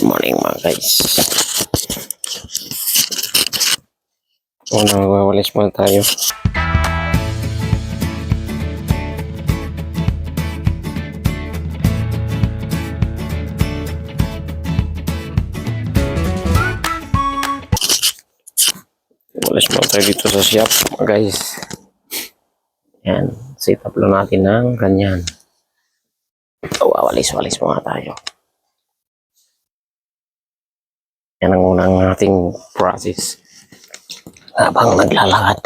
Good morning mga guys. Unang mawalis muna tayo. Walis muna tayo dito sa shop mga guys. Yan. Set up lang natin ng ganyan. Wawalis-walis muna tayo. Yan ang unang ating process. Habang naglalakad.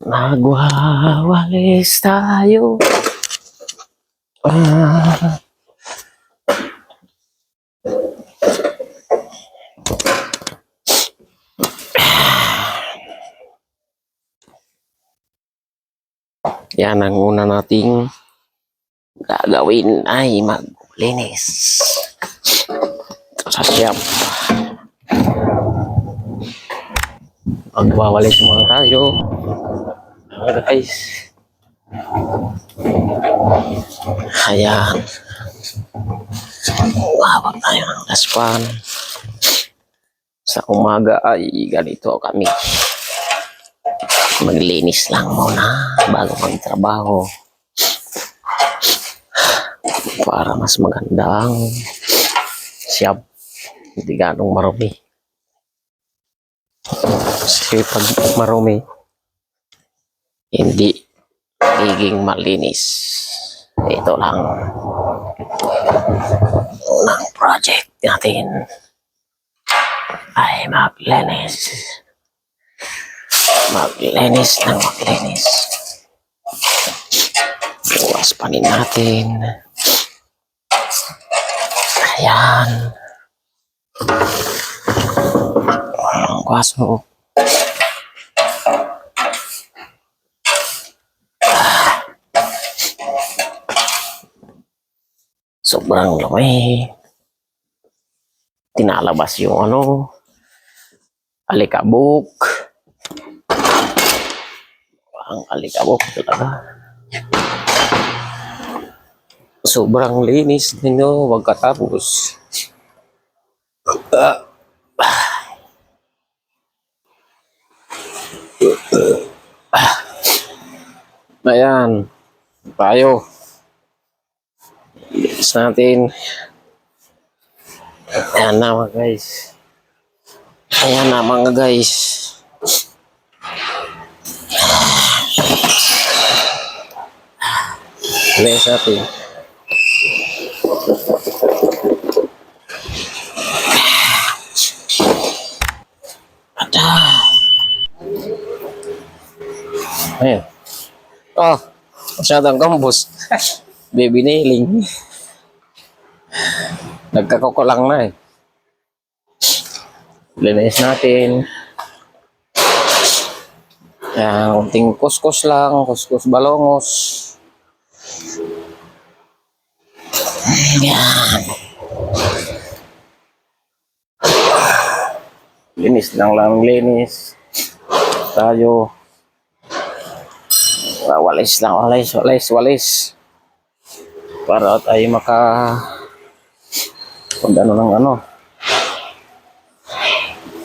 Nagwawalis tayo. Ah. Yan ang una nating gagawin ay maglinis sa shop. Magwawalis muna tayo. Guys. Ayan. Wawag tayo ng daspan. Sa umaga ay ganito kami. Maglinis lang muna bago magtrabaho. Para mas magandang shop. Hindi ganong marumi. Kasi pag marumi, hindi nagiging malinis. Ito lang unang project natin ay maglinis. Maglinis ng maglinis. Iwas panin natin. Ayan. Ang kwaso. Sobrang lumi. Tinalabas yung ano, alikabok. Ang alikabok talaga. Sobrang linis ninyo, wag katapos. Ayan. Tayo. Linis natin. Ayan na mga guys. Ayan na mga guys. Linis natin. Ayan. Oh, masyadong kambos. Baby nailing. Nagkakoko lang na eh. Linis natin. Yan, kunting kuskus lang, kuskus balongos. Yan. Linis lang lang linis. Tayo. Walis lang, walis, walis, walis. Para tayo maka kung ano ng ano.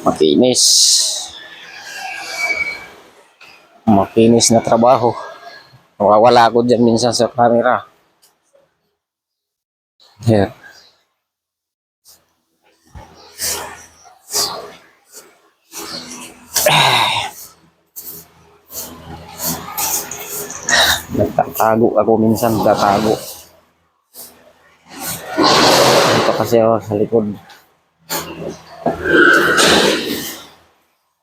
Makinis. Makinis na trabaho. Nawawala ako dyan minsan sa camera. Yeah. Nagtatago ako minsan, nagtatago. Ito kasi ako sa likod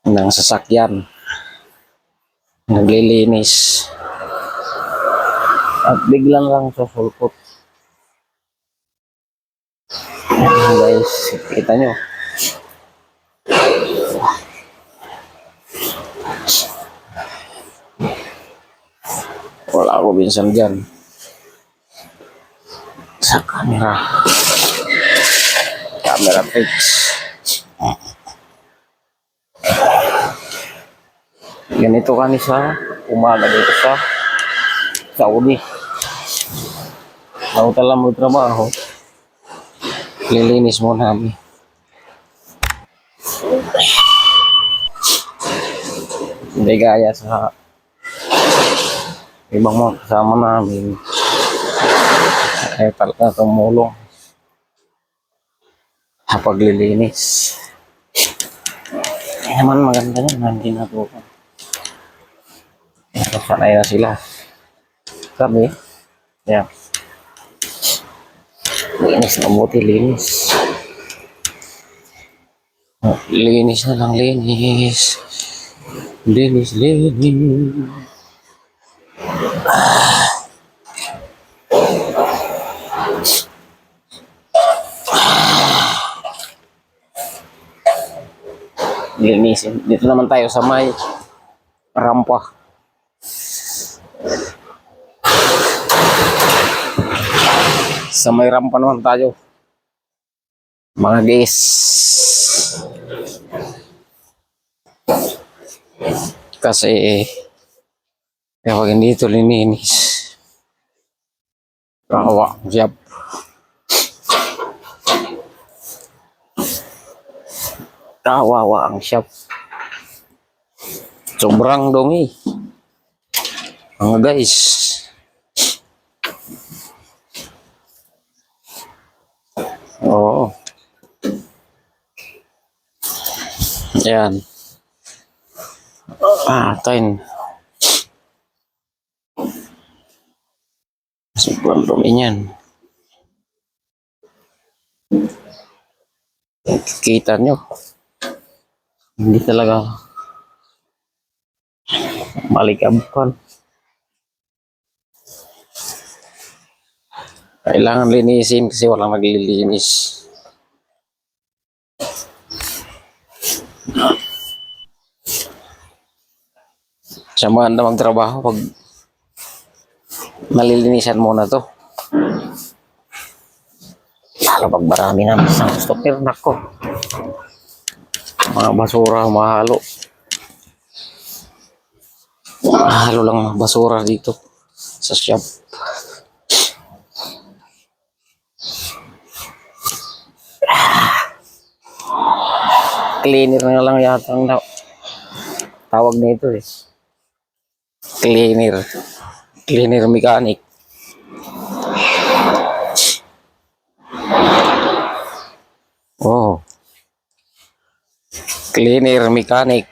ng sasakyan. Naglilinis. At biglang lang sa sulpot. Ayan, guys, kita nyo. Wala ako minsan dyan. Sa camera. Camera tricks. Ganito kami sa umaga dito sa Saudi. Ako tala mo trabaho. Lilinis muna kami. Hindi gaya sa ibang mga kasama namin. Ay talaga tumulong sa paglilinis. Ay naman maganda yan, hindi na po. Sanay na sila. Kami, yeah. Linis na buti, linis. Linis na lang, linis. Linis, linis. Linisin. Dito naman tayo sa may rampa. Sa may rampa naman tayo. Mga guys. Kasi hindi ito lininis, kawa, siyap. Kawawa ang siyap. Sobrang dumi. Mga guys. Oo. Yan. Ah, tayo. Sobrang dumi niyan. Kita nyo. Hindi talaga malikabkan. Kailangan linisin kasi walang naglilinis. Samahan na magtrabaho pag nalilinisan muna to. Lalo pag marami na isang stopper, nako. Mga basura, mahalo. Mahalo lang basura dito sa shop. Cleaner na lang yata ang tawag nito eh. Cleaner. Cleaner mechanic. Oh. Cleaner mechanic.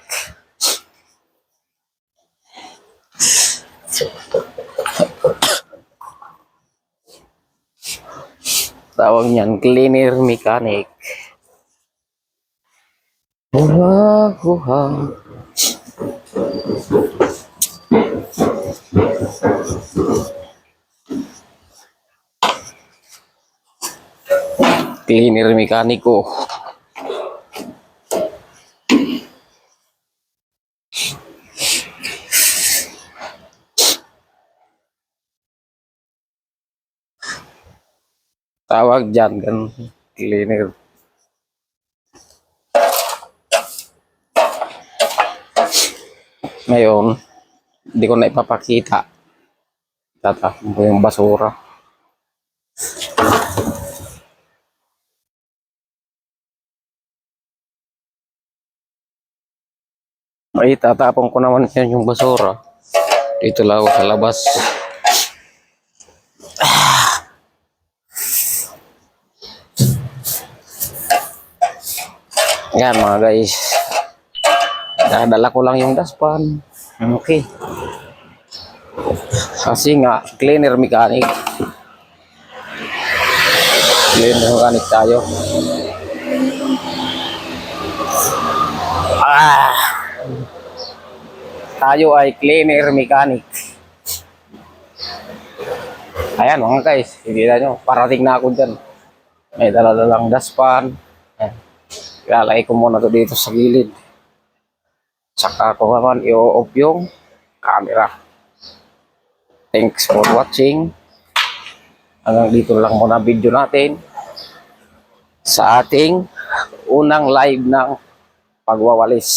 Tawag niyan, cleaner mechanic. Huha, huha. Cleaner mekaniko. Tawag dyan, ganun. Cleaner. Ngayon, hindi ko na ipapakita. Tatapon ko yung basura. Ay, tatapon ko naman yan yung basura. Dito lang sa labas. Yan mga guys. Dadala ko lang yung daspan. Okay. Kasi nga, cleaner mechanic. Cleaner mechanic tayo. Ah! Tayo ay cleaner mechanic. Ayan mga guys, hindi na nyo, parating na ako dyan. May daladalang daspan. Ayan. Ilalagay ko muna to dito sa gilid. Saka ko naman i-off yung camera. Thanks for watching. Hanggang dito lang muna video natin sa ating unang live ng pagwawalis.